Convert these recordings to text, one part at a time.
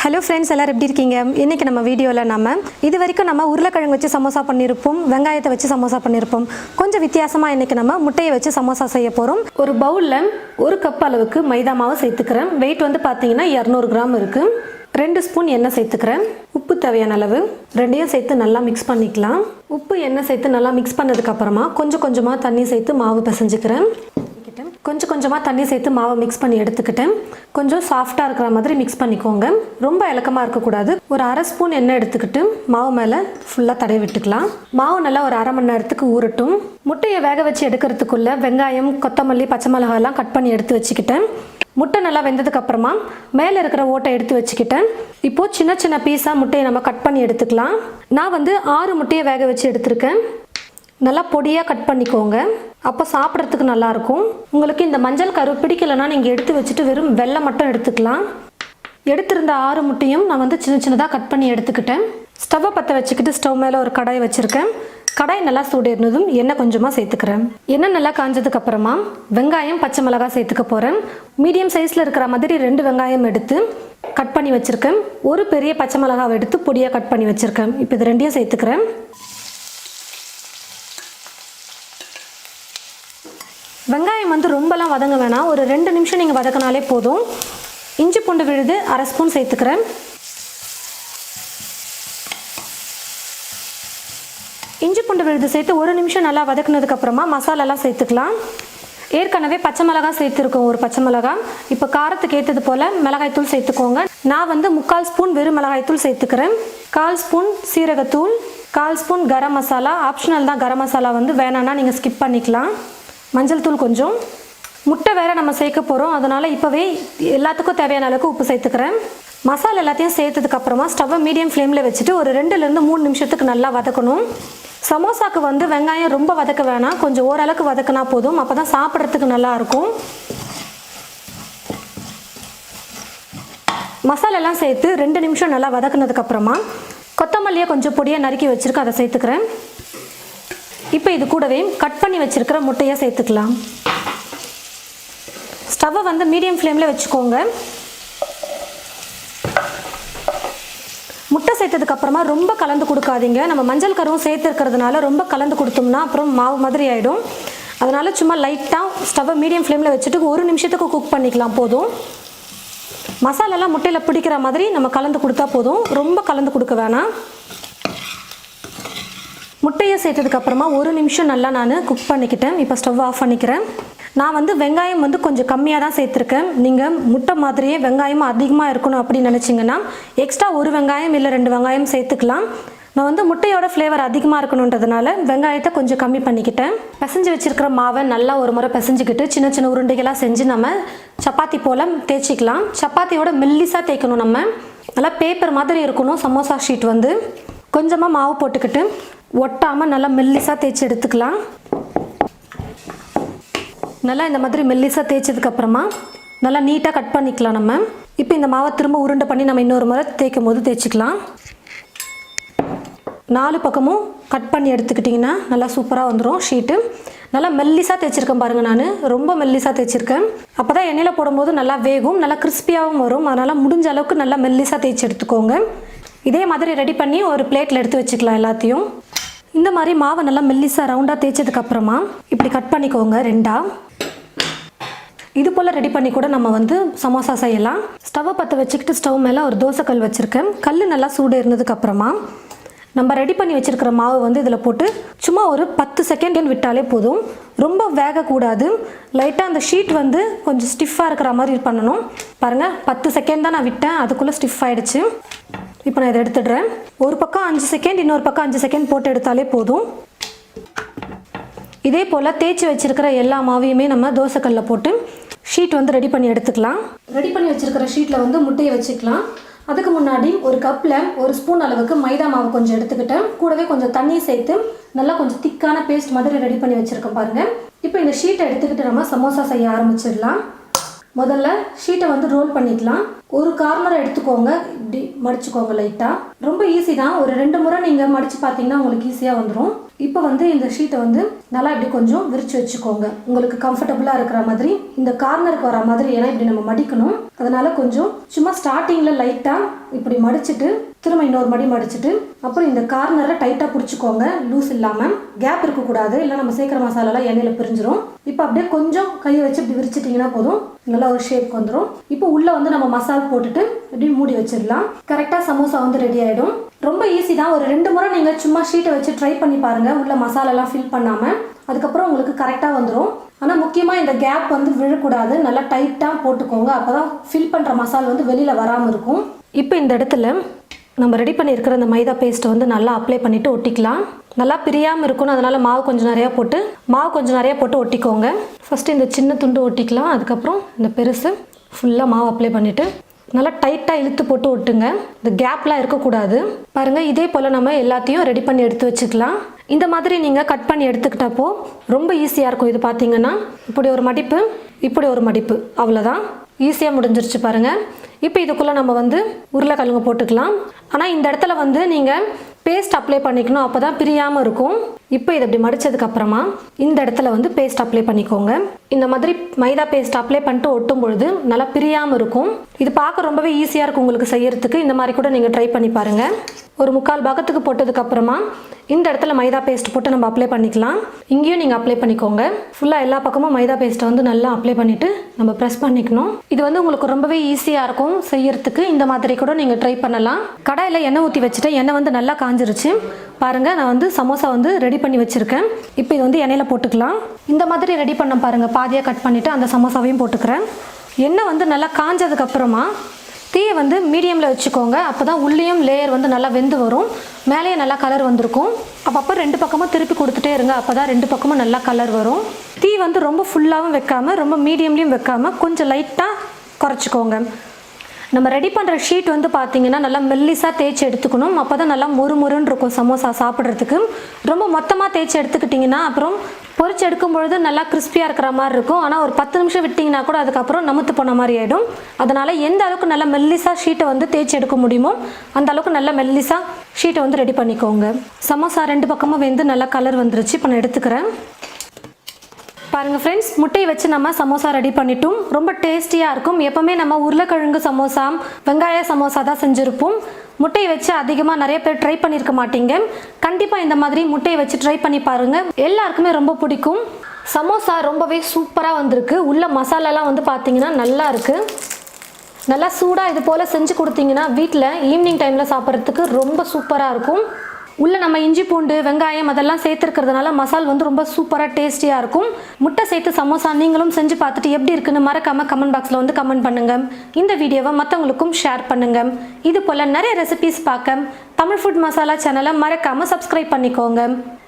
Hello friends எல்லோரும் எப்படி இருக்கீங்க? இன்றைக்கி நம்ம வீடியோவில் நம்ம இது வரைக்கும் நம்ம உருளைக்கிழங்கு வச்சு சமோசா பண்ணியிருப்போம் வெங்காயத்தை வச்சு சமோசா பண்ணியிருப்போம் கொஞ்சம் வித்தியாசமாக இன்றைக்கி நம்ம முட்டையை வச்சு சமோசா செய்ய போகிறோம் ஒரு பவுலில் ஒரு கப் அளவுக்கு மைதா மாவு சேர்த்துக்கிறேன். வெயிட் வந்து பார்த்தீங்கன்னா இரநூறு கிராம் இருக்குது ரெண்டு ஸ்பூன் எண்ணெய் சேர்த்துக்கிறேன். உப்பு தேவையான அளவு. ரெண்டையும் சேர்த்து நல்லா மிக்ஸ் பண்ணிக்கலாம். உப்பு எண்ணெய் சேர்த்து நல்லா மிக்ஸ் பண்ணதுக்கப்புறமா கொஞ்சம் கொஞ்சமாக தண்ணி சேர்த்து மாவு பிசைஞ்சுக்கிறேன். கொஞ்சம் கொஞ்சமாக தண்ணி சேர்த்து மாவை மிக்ஸ் பண்ணி எடுத்துக்கிட்டேன். கொஞ்சம் சாஃப்டாக இருக்கிற மாதிரி மிக்ஸ் பண்ணிக்கோங்க. ரொம்ப இலக்கமாக இருக்கக்கூடாது ஒரு அரை ஸ்பூன் எண்ணெய் எடுத்துக்கிட்டு மாவு மேலே ஃபுல்லாக தடவி விட்டுக்கலாம். மாவு நல்லா ஒரு அரை மணி நேரத்துக்கு ஊறட்டும். முட்டையை வேக வச்சு எடுக்கிறதுக்குள்ள வெங்காயம் கொத்தமல்லி பச்சை மிளகாய்லாம் கட் பண்ணி எடுத்து வச்சுக்கிட்டேன். முட்டை நல்லா வெந்ததுக்கு அப்புறமா மேலே இருக்கிற ஓட்டை எடுத்து வச்சுக்கிட்டேன். இப்போது சின்ன சின்ன பீஸாக முட்டையை நம்ம கட் பண்ணி எடுத்துக்கலாம். நான் வந்து ஆறு முட்டையை வேக வச்சு எடுத்திருக்கேன். நல்லா பொடியாக கட் பண்ணிக்கோங்க. அப்போ சாப்பிட்றதுக்கு நல்லாயிருக்கும். உங்களுக்கு இந்த மஞ்சள் கரு பிடிக்கலைன்னா நீங்கள் எடுத்து வச்சுட்டு வெறும் வெள்ளை மட்டும் எடுத்துக்கலாம். எடுத்திருந்த ஆறு முட்டையும் நான் வந்து சின்ன சின்னதாக கட் பண்ணி எடுத்துக்கிட்டேன். ஸ்டவ்வை பற்ற வச்சுக்கிட்டு ஸ்டவ் மேலே ஒரு கடாய் வச்சுருக்கேன். கடாய் நல்லா சூடேறினதும் எண்ணெய் கொஞ்சமாக சேர்த்துக்கிறேன். எண்ணெய் நல்லா காஞ்சதுக்கு அப்புறமா வெங்காயம் பச்சை மிளகாய் சேர்த்துக்க போகிறேன் மீடியம் சைஸில் இருக்கிற மாதிரி ரெண்டு வெங்காயம் எடுத்து கட் பண்ணி வச்சுருக்கேன். ஒரு பெரிய பச்சை மிளகாவை எடுத்து பொடியாக கட் பண்ணி வச்சுருக்கேன். இப்போ இது ரெண்டையும் சேர்த்துக்கிறேன். வெங்காயம் வந்து ரொம்பலாம் வதங்க வேணாம். ஒரு ரெண்டு நிமிஷம் நீங்கள் வதக்கினாலே போதும். இஞ்சி பூண்டு விழுது அரை ஸ்பூன் சேர்த்துக்கிறேன். இஞ்சி பூண்டு விழுது சேர்த்து ஒரு நிமிஷம் நல்லா வதக்குனதுக்கப்புறமா மசாலாலாம் சேர்த்துக்கலாம். ஏற்கனவே பச்சை மிளகாய் சேர்த்துருக்கோம் ஒரு பச்சை மிளகாய் இப்போ காரத்துக்கு ஏற்றது போல் மிளகாய்த்தூள் சேர்த்துக்கோங்க. நான் வந்து முக்கால் ஸ்பூன் வெறும் மிளகாய்த்தூள் சேர்த்துக்கிறேன். கால் ஸ்பூன் சீரகத்தூள் கால் ஸ்பூன் கரம் மசாலா. ஆப்ஷனல் தான் கரம் மசாலா வந்து வேணான்னா நீங்கள் ஸ்கிப் பண்ணிக்கலாம். மஞ்சள் தூள் கொஞ்சம். முட்டை வேற நம்ம சேர்க்க போகிறோம் அதனால் இப்போவே எல்லாத்துக்கும் தேவையான அளவுக்கு உப்பு சேர்த்துக்கிறேன். மசாலா எல்லாத்தையும் சேர்த்ததுக்கு அப்புறமா ஸ்டவ்வை மீடியம் ஃப்ளேமில் வச்சுட்டு ஒரு ரெண்டுலேருந்து மூணு நிமிஷத்துக்கு நல்லா வதக்கணும். சமோசாக்கு வந்து வெங்காயம் ரொம்ப வதக்க வேணாம். கொஞ்சம் ஓரளவுக்கு வதக்கினா போதும். அப்போ தான் சாப்பிட்றதுக்கு நல்லா இருக்கும். சேர்த்து ரெண்டு நிமிஷம் நல்லா வதக்குனதுக்கப்புறமா கொத்தமல்லியை கொஞ்சம் பொடியாக நறுக்கி வச்சுருக்கு அதை சேர்த்துக்கிறேன். இப்போ இது கூடவே கட் பண்ணி வச்சுருக்கிற முட்டையை சேர்த்துக்கலாம். ஸ்டவ்வை வந்து மீடியம் ஃப்ளேமில் வச்சுக்கோங்க. முட்டை சேர்த்ததுக்கப்புறமா ரொம்ப கலந்து கொடுக்காதீங்க. நம்ம மஞ்சள் கருவும் சேர்த்துருக்கிறதுனால ரொம்ப கலந்து கொடுத்தோம்னா அப்புறம் மாவு மாதிரி ஆகிடும் அதனால் சும்மா லைட்டாக ஸ்டவ்வை மீடியம் ஃப்ளேமில் வச்சுட்டு ஒரு நிமிஷத்துக்கு குக் பண்ணிக்கலாம் போதும். மசாலாலாம் முட்டையில் பிடிக்கிற மாதிரி நம்ம கலந்து கொடுத்தா போதும். ரொம்ப கலந்து கொடுக்க வேணாம். முட்டையை சேர்த்ததுக்கப்புறமா ஒரு நிமிஷம் நல்லா நான் குக் பண்ணிக்கிட்டேன். இப்போ ஸ்டவ் ஆஃப் பண்ணிக்கிறேன். நான் வந்து வெங்காயம் வந்து கொஞ்சம் கம்மியாக தான் சேர்த்துருக்கேன். நீங்கள் முட்டை மாதிரியே வெங்காயமும் அதிகமாக இருக்கணும் அப்படின்னு நினச்சிங்கன்னா எக்ஸ்ட்ரா ஒரு வெங்காயம் இல்லை ரெண்டு வெங்காயம் சேர்த்துக்கலாம். நான் வந்து முட்டையோட ஃப்ளேவர் அதிகமாக இருக்கணுன்றதுனால வெங்காயத்தை கொஞ்சம் கம்மி பண்ணிக்கிட்டேன். பிசைஞ்சு வச்சுருக்கிற மாவை நல்லா ஒரு முறை பிசைஞ்சுக்கிட்டு சின்ன சின்ன உருண்டைகளாக செஞ்சு நம்ம சப்பாத்தி போல் தேய்ச்சிக்கலாம். சப்பாத்தியோட மெல்லிஸாக தேய்க்கணும் நம்ம. நல்லா பேப்பர் மாதிரி இருக்கணும் சமோசா ஷீட் வந்து. கொஞ்சமாக மாவு போட்டுக்கிட்டு ஒட்டாமல் நல்லா மெல்லிசாக தேய்ச்சி எடுத்துக்கலாம். நல்லா இந்த மாதிரி மெல்லிசாக தேய்ச்சதுக்கப்புறமா நல்லா நீட்டாக கட் பண்ணிக்கலாம் நம்ம. இப்போ இந்த மாவை திரும்ப உருண்டை பண்ணி நம்ம இன்னொரு முறை தேய்க்கும் போது தேய்ச்சிக்கலாம். நாலு பக்கமும் கட் பண்ணி எடுத்துக்கிட்டிங்கன்னா நல்லா சூப்பராக வந்துடும் ஷீட்டு. நல்லா மெல்லிசாக தேய்ச்சிருக்கேன் பாருங்கள் நான். ரொம்ப மெல்லிசாக தேய்ச்சிருக்கேன். அப்போ தான் எண்ணெயில் போடும்போது நல்லா வேகும் நல்லா கிறிஸ்பியாகவும் வரும். அதனால் முடிஞ்ச அளவுக்கு நல்லா மெல்லிசாக தேய்ச்சி எடுத்துக்கோங்க. இதே மாதிரி ரெடி பண்ணி ஒரு பிளேட்டில் எடுத்து வச்சுக்கலாம் எல்லாத்தையும். இந்த மாதிரி மாவை நல்லா மெல்லிஸாக ரவுண்டாக தேய்ச்சதுக்கப்புறமா இப்படி கட் பண்ணிக்கோங்க ரெண்டாக இது போல் ரெடி பண்ணி கூட நம்ம வந்து சமோசா செய்யலாம். ஸ்டவ்வை பற்ற வச்சுக்கிட்டு ஸ்டவ் மேலே ஒரு தோசைக்கல் வச்சுருக்கேன். கல் நல்லா சூடு இருந்ததுக்கப்புறமா நம்ம ரெடி பண்ணி வச்சுருக்கிற மாவு வந்து இதில் போட்டு சும்மா ஒரு பத்து செகண்ட் விட்டாலே போதும். ரொம்ப வேகக்கூடாது. லைட்டாக அந்த ஷீட் வந்து கொஞ்சம் ஸ்டிஃபாக இருக்கிற மாதிரி பண்ணணும். பாருங்கள் பத்து செகண்ட் தான் நான் விட்டேன். அதுக்குள்ளே ஸ்டிஃப் ஆகிடுச்சு இப்போ நான் இதை எடுத்துடுறேன். ஒரு பக்கம் அஞ்சு செகண்ட் இன்னொரு பக்கம் அஞ்சு செகண்ட் போட்டு எடுத்தாலே போதும். இதே போல் தேய்ச்சி வச்சிருக்கிற எல்லா மாவையுமே நம்ம தோசைக்கல்லில் போட்டு ஷீட் வந்து ரெடி பண்ணி எடுத்துக்கலாம். ரெடி பண்ணி வச்சுருக்கிற ஷீட்டில் வந்து முட்டையை வச்சுக்கலாம். அதுக்கு முன்னாடி ஒரு கப்பில் ஒரு ஸ்பூன் அளவுக்கு மைதா மாவு கொஞ்சம் எடுத்துக்கிட்டேன். கூடவே கொஞ்சம் தண்ணி சேர்த்து நல்லா கொஞ்சம் திக்கான பேஸ்ட் மாதிரி ரெடி பண்ணி வச்சுருக்கேன் பாருங்கள் இப்போ இந்த ஷீட்டை எடுத்துக்கிட்டு நம்ம சமோசா செய்ய ஆரம்பிச்சிடலாம். முதல்ல ஷீட்டை வந்து ரோல் பண்ணிக்கலாம் ஒரு கார்னரை எடுத்துக்கோங்க. இப்படி மடிச்சுக்கோங்க லைட்டாக ரொம்ப ஈஸி தான். ஒரு ரெண்டு முறை நீங்கள் மடித்து பார்த்தீங்கன்னா உங்களுக்கு ஈஸியாக வந்துடும் இப்போ வந்து இந்த ஷீட்டை வந்து நல்லா இப்படி கொஞ்சம் விரிச்சு வச்சுக்கோங்க. உங்களுக்கு கம்ஃபர்டபுளாக இருக்கிற மாதிரி இந்த கார்னருக்கு வர மாதிரி ஏன்னா இப்படி நம்ம மடிக்கணும். அதனால் கொஞ்சம் சும்மா ஸ்டார்டிங்கில் லைட்டாக இப்படி மடிச்சிட்டு திரும்ப இன்னொரு மடி மடிச்சிட்டு அப்புறம் இந்த கார்னரை டைட்டாக பிடிச்சிக்கோங்க. லூஸ் இல்லாமல் கேப் இருக்கக்கூடாது. இல்லை நம்ம சேர்க்குற மசாலாலாம் எண்ணெயில் பிரிஞ்சிரும். இப்போ அப்படியே கொஞ்சம் கையை வச்சு இப்படி விரிச்சிட்டிங்கன்னா போதும். நல்லா ஒரு ஷேப் வந்துடும் இப்போ உள்ளே வந்து நம்ம மசால் போட்டுட்டு இப்படி மூடி வச்சிடலாம். கரெக்டாக சமோசா வந்து ரெடி ஆகிடும் ரொம்ப ஈஸி தான். ஒரு ரெண்டு முறை நீங்கள் சும்மா ஷீட்டை வச்சு ட்ரை பண்ணி பாருங்கள் உள்ள மசாலாலாம் ஃபில் பண்ணாமல் அதுக்கப்புறம் உங்களுக்கு கரெக்டாக வந்துடும் ஆனால் முக்கியமாக இந்த கேப் வந்து விழக்கூடாது. நல்லா டைட்டாக போட்டுக்கோங்க. அப்போ தான் ஃபில் பண்ணுற மசால் வந்து வெளியில் வராமல் இருக்கும். இப்போ இந்த இடத்துல நம்ம ரெடி பண்ணியிருக்கிற அந்த மைதா பேஸ்ட்டை வந்து நல்லா அப்ளை பண்ணிவிட்டு ஒட்டிக்கலாம். நல்லா பிரியாமல் இருக்கணும் அதனால் மாவு கொஞ்சம் நிறையா போட்டு மாவு கொஞ்சம் நிறையா போட்டு ஒட்டிக்கோங்க. ஃபஸ்ட்டு இந்த சின்ன துண்டு ஒட்டிக்கலாம். அதுக்கப்புறம் இந்த பெருசு ஃபுல்லாக மாவு அப்ளை பண்ணிவிட்டு நல்லா டைட்டாக இழுத்து போட்டு ஒட்டுங்க. இந்த கேப்லாம் இருக்கக்கூடாது. பாருங்கள் இதே போல் நம்ம எல்லாத்தையும் ரெடி பண்ணி எடுத்து வச்சுக்கலாம். இந்த மாதிரி நீங்கள் கட் பண்ணி எடுத்துக்கிட்டப்போ ரொம்ப ஈஸியாக இருக்கும். இது பார்த்தீங்கன்னா இப்படி ஒரு மடிப்பு இப்படி ஒரு மடிப்பு. அவ்வளோதான் ஈஸியாக முடிஞ்சிருச்சு பாருங்கள் இப்போ இதுக்குள்ளே நம்ம வந்து உருளைக்கிழங்கு போட்டுக்கலாம். ஆனால் இந்த இடத்துல வந்து நீங்கள் பேஸ்ட் அப்ளை பண்ணிக்கணும். அப்போ தான் பிரியாமல் இருக்கும். இப்போ இதை இப்படி மடிச்சதுக்கு அப்புறமா இந்த இடத்துல வந்து பேஸ்ட் அப்ளை பண்ணிக்கோங்க. இந்த மாதிரி மைதா பேஸ்ட் அப்ளை பண்ணிட்டு ஒட்டும் பொழுது நல்லா பிரியாமல் இருக்கும். இது பார்க்க ரொம்பவே ஈஸியாக இருக்கும் உங்களுக்கு செய்யறதுக்கு. இந்த மாதிரி கூட நீங்கள் ட்ரை பண்ணி பாருங்கள் ஒரு முக்கால் பாகத்துக்கு போட்டதுக்கு அப்புறமா இந்த இடத்துல மைதா பேஸ்ட் போட்டு நம்ம அப்ளை பண்ணிக்கலாம். இங்கேயும் நீங்கள் அப்ளை பண்ணிக்கோங்க. ஃபுல்லாக எல்லா பக்கமும் மைதா பேஸ்ட்டை வந்து நல்லா அப்ளை பண்ணிவிட்டு நம்ம ப்ரெஸ் பண்ணிக்கணும். இது வந்து உங்களுக்கு ரொம்பவே ஈஸியாக இருக்கும் செய்யறதுக்கு. இந்த மாதிரி கூட நீங்கள் ட்ரை பண்ணலாம். கடாயில் எண்ணெய் ஊற்றி வச்சுட்டு எண்ணெய் வந்து நல்லா காஞ்சிருச்சு. பாருங்கள் நான் வந்து சமோசா வந்து ரெடி பண்ணி வச்சுருக்கேன். இப்போ இது வந்து எண்ணெயில் போட்டுக்கலாம். இந்த மாதிரி ரெடி பண்ண பாருங்கள் பாதியாக கட் பண்ணிவிட்டு அந்த சமோசாவையும் போட்டுக்கிறேன். எண்ணெய் வந்து நல்லா காஞ்சதுக்கப்புறமா தீயை வந்து மீடியமில் வச்சுக்கோங்க. அப்போ தான் உள்ளேயும் லேயர் வந்து நல்லா வெந்து வரும். மேலேயே நல்லா கலர் வந்திருக்கும். அப்பப்போ ரெண்டு பக்கமும் திருப்பி கொடுத்துட்டே இருங்க. அப்போ தான் ரெண்டு பக்கமும் நல்லா கலர் வரும். தீ வந்து ரொம்ப ஃபுல்லாகவும் வைக்காமல் ரொம்ப மீடியம்லேயும் வைக்காமல் கொஞ்சம் லைட்டாக குறைச்சிக்கோங்க. நம்ம ரெடி பண்ணுற ஷீட் வந்து பார்த்தீங்கன்னா நல்லா மெல்லிஸாக தேய்ச்சி எடுத்துக்கணும். அப்போ தான் நல்லா முறுமுறுன்னு இருக்கும் சமோசா சாப்பிட்றதுக்கு. ரொம்ப மொத்தமாக தேய்ச்சி எடுத்துக்கிட்டிங்கன்னா அப்புறம் பொறிச்சு எடுக்கும் பொழுது நல்லா கிறிஸ்பியாக இருக்கிற மாதிரி இருக்கும். ஆனால் ஒரு பத்து நிமிஷம் விட்டிங்கன்னா கூட அதுக்கப்புறம் நமுத்து போன மாதிரி ஆகிடும் அதனால் எந்த அளவுக்கு நல்லா மெல்லிஸாக ஷீட்டை வந்து தேய்ச்சி எடுக்க முடியுமோ அந்த அளவுக்கு நல்லா மெல்லிஸாக ஷீட்டை வந்து ரெடி பண்ணிக்கோங்க. சமோசா ரெண்டு பக்கமும் வெந்து நல்லா கலர் வந்துருச்சு. இப்போ நான் எடுத்துக்கிறேன். பாருங்கள் ஃப்ரெண்ட்ஸ் முட்டையை வச்சு நம்ம சமோசா ரெடி பண்ணிட்டோம். ரொம்ப டேஸ்டியாக இருக்கும். எப்போவுமே நம்ம உருளைக்கிழங்கு சமோசா வெங்காய சமோசா தான் செஞ்சுருப்போம். முட்டையை வச்சு அதிகமாக நிறைய பேர் ட்ரை பண்ணியிருக்க மாட்டீங்க. கண்டிப்பாக இந்த மாதிரி முட்டையை வச்சு ட்ரை பண்ணி பாருங்கள் எல்லாருக்குமே ரொம்ப பிடிக்கும். சமோசா ரொம்பவே சூப்பராக வந்திருக்கு. உள்ள மசாலாலாம் வந்து பார்த்தீங்கன்னா நல்லா இருக்குது நல்லா சூடாக இது போல் செஞ்சு கொடுத்தீங்கன்னா வீட்டில் ஈவினிங் டைமில் சாப்பிட்றதுக்கு ரொம்ப சூப்பராக இருக்கும். உள்ளே நம்ம இஞ்சி பூண்டு வெங்காயம் அதெல்லாம் சேர்த்துருக்கிறதுனால மசால் வந்து ரொம்ப சூப்பராக டேஸ்டியாக இருக்கும். முட்டை சேர்த்து சமோசா நீங்களும் செஞ்சு பார்த்துட்டு எப்படி இருக்குன்னு மறக்காமல் கமெண்ட் பாக்ஸில் வந்து கமெண்ட் பண்ணுங்கள் இந்த வீடியோவை மற்றவங்களுக்கும் ஷேர் பண்ணுங்கள் இது போல் நிறைய ரெசிபிஸ் பார்க்க தமிழ் ஃபுட் மசாலா சேனலை மறக்காமல் சப்ஸ்கிரைப் பண்ணிக்கோங்க.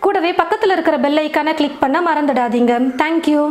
கூடவே பக்கத்தில் இருக்கிற பெல் ஐக்கானை கிளிக் பண்ண மறந்துடாதீங்க. தேங்க்யூ